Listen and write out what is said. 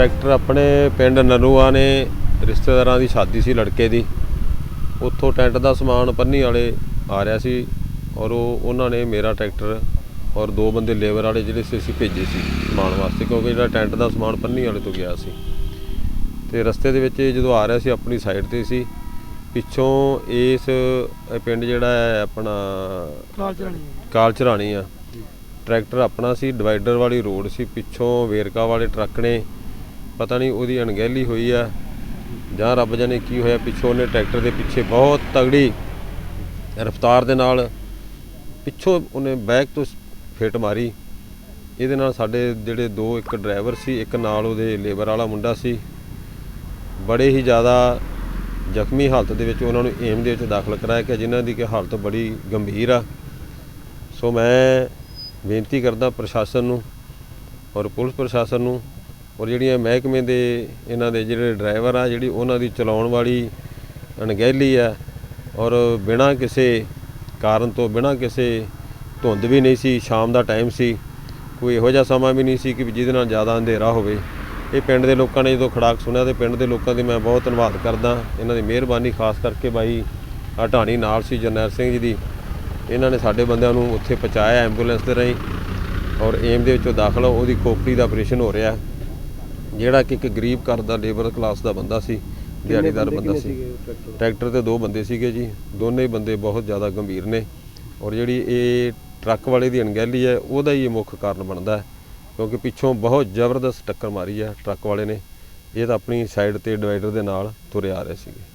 Tractor ਆਪਣੇ ਪਿੰਡ ਨਨੂਆ ਨੇ ਰਿਸ਼ਤੇਦਾਰਾਂ ਦੀ ਸ਼ਾਦੀ ਸੀ ਲੜਕੇ ਦੀ। ਉੱਥੋਂ ਟੈਂਟ ਦਾ ਸਮਾਨ ਪੰਨੀ ਵਾਲੇ ਆ ਰਿਹਾ ਸੀ ਔਰ ਉਹ ਉਹਨਾਂ ਨੇ ਮੇਰਾ ਟਰੈਕਟਰ ਔਰ ਦੋ ਬੰਦੇ ਲੇਬਰ ਵਾਲੇ ਜਿਹੜੇ ਸੀ ਅਸੀਂ ਭੇਜੇ ਸੀ ਸਮਾਨ ਵਾਸਤੇ ਕਿਉਂਕਿ ਜਿਹੜਾ ਟੈਂਟ ਦਾ ਸਮਾਨ ਪੰਨੀ ਵਾਲੇ ਤੋਂ ਗਿਆ ਸੀ। ਤੇ ਰਸਤੇ ਦੇ ਵਿੱਚ ਜਦੋਂ ਆ ਰਿਹਾ ਸੀ ਆਪਣੀ ਸਾਈਡ ਤੇ ਸੀ ਪਿੱਛੋਂ ਇਸ ਪਿੰਡ ਜਿਹੜਾ ਹੈ ਆਪਣਾ ਕਾਲ ਚਰਾਣੀ ਆ। ਟਰੈਕਟਰ ਆਪਣਾ ਸੀ ਡਿਵਾਈਡਰ ਵਾਲੀ ਰੋਡ ਸੀ ਪਿੱਛੋਂ ਵੇਰਕਾ ਵਾਲੇ ਟਰੱਕ ਨੇ ਪਤਾ ਨਹੀਂ ਉਹਦੀ ਅਣਗਹਿਲੀ ਹੋਈ ਆ ਜਾਂ ਰੱਬ ਜਾਣੇ ਕੀ ਹੋਇਆ, ਪਿੱਛੋਂ ਉਹਨੇ ਟਰੈਕਟਰ ਦੇ ਪਿੱਛੇ ਬਹੁਤ ਤਗੜੀ ਰਫ਼ਤਾਰ ਦੇ ਨਾਲ ਪਿੱਛੋਂ ਉਹਨੇ ਬੈਕ ਤੋਂ ਫੇਟ ਮਾਰੀ। ਇਹਦੇ ਨਾਲ ਸਾਡੇ ਜਿਹੜੇ ਦੋ ਇੱਕ ਡਰਾਈਵਰ ਸੀ, ਇੱਕ ਨਾਲ ਉਹਦੇ ਲੇਬਰ ਵਾਲਾ ਮੁੰਡਾ ਸੀ। ਬੜੇ ਹੀ ਜ਼ਿਆਦਾ ਜ਼ਖਮੀ ਹਾਲਤ ਦੇ ਵਿੱਚ ਉਹਨਾਂ ਨੂੰ ਏਮ ਦੇ ਵਿੱਚ ਦਾਖਲ ਕਰਾਇਆ ਕਿ ਜਿਨ੍ਹਾਂ ਦੀ ਕਿ ਹਾਲਤ ਬੜੀ ਗੰਭੀਰ ਆ। ਸੋ ਮੈਂ ਬੇਨਤੀ ਕਰਦਾ ਪ੍ਰਸ਼ਾਸਨ ਨੂੰ ਔਰ ਪੁਲਿਸ ਪ੍ਰਸ਼ਾਸਨ ਨੂੰ ਔਰ ਜਿਹੜੀਆਂ ਮਹਿਕਮੇ ਦੇ ਇਹਨਾਂ ਦੇ ਜਿਹੜੇ ਡਰਾਈਵਰ ਆ, ਜਿਹੜੀ ਉਹਨਾਂ ਦੀ ਚਲਾਉਣ ਵਾਲੀ ਅਣਗਹਿਲੀ ਆ, ਔਰ ਬਿਨਾਂ ਕਿਸੇ ਕਾਰਨ ਤੋਂ, ਬਿਨਾਂ ਕਿਸੇ ਧੁੰਦ ਵੀ ਨਹੀਂ ਸੀ, ਸ਼ਾਮ ਦਾ ਟਾਈਮ ਸੀ, ਕੋਈ ਇਹੋ ਜਿਹਾ ਸਮਾਂ ਵੀ ਨਹੀਂ ਸੀ ਕਿ ਵੀ ਜਿਹਦੇ ਨਾਲ ਜ਼ਿਆਦਾ ਅੰਧੇਰਾ ਹੋਵੇ। ਇਹ ਪਿੰਡ ਦੇ ਲੋਕਾਂ ਨੇ ਜਦੋਂ ਖੜਾਕ ਸੁਣਿਆ ਤੇ ਪਿੰਡ ਦੇ ਲੋਕਾਂ ਦੀ ਮੈਂ ਬਹੁਤ ਧੰਨਵਾਦ ਕਰਦਾ। ਇਹਨਾਂ ਦੀ ਮਿਹਰਬਾਨੀ ਖਾਸ ਕਰਕੇ ਬਾਈ ਆ ਨਾਲ ਸੀ, ਜਰਨੈਲ ਸਿੰਘ ਜੀ ਦੀ। ਇਹਨਾਂ ਨੇ ਸਾਡੇ ਬੰਦਿਆਂ ਨੂੰ ਉੱਥੇ ਪਹੁੰਚਾਇਆ ਐਂਬੂਲੈਂਸ ਦੇ ਰਾਹੀਂ ਔਰ ਏਮ ਦੇ ਵਿੱਚੋਂ ਦਾਖਲ, ਉਹਦੀ ਖੋਪੜੀ ਦਾ ਆਪਰੇਸ਼ਨ ਹੋ ਰਿਹਾ। ਜਿਹੜਾ ਕਿ ਇੱਕ ਗਰੀਬ ਘਰ ਦਾ ਲੇਬਰ ਕਲਾਸ ਦਾ ਬੰਦਾ ਸੀ ਦਿਹਾੜੀਦਾਰ ਬੰਦਾ ਸੀ। ਟਰੈਕਟਰ ਤੇ ਦੋ ਬੰਦੇ ਸੀਗੇ ਜੀ। ਦੋਨੇ ਹੀ ਬੰਦੇ ਬਹੁਤ ਜ਼ਿਆਦਾ ਗੰਭੀਰ ਨੇ। ਔਰ ਜਿਹੜੀ ਇਹ ਟਰੱਕ ਵਾਲੇ ਦੀ ਅਣਗਹਿਲੀ ਹੈ ਉਹਦਾ ਹੀ ਇਹ ਮੁੱਖ ਕਾਰਨ ਬਣਦਾ ਹੈ। ਕਿਉਂਕਿ ਪਿੱਛੋਂ ਬਹੁਤ ਜ਼ਬਰਦਸਤ ਟੱਕਰ ਮਾਰੀ ਹੈ ਟਰੱਕ ਵਾਲੇ ਨੇ। ਇਹ ਤਾਂ ਆਪਣੀ ਸਾਈਡ ਤੇ ਡਿਵਾਈਡਰ ਦੇ ਨਾਲ ਤੁਰੇ ਆ ਰਹੇ ਸੀਗੇ।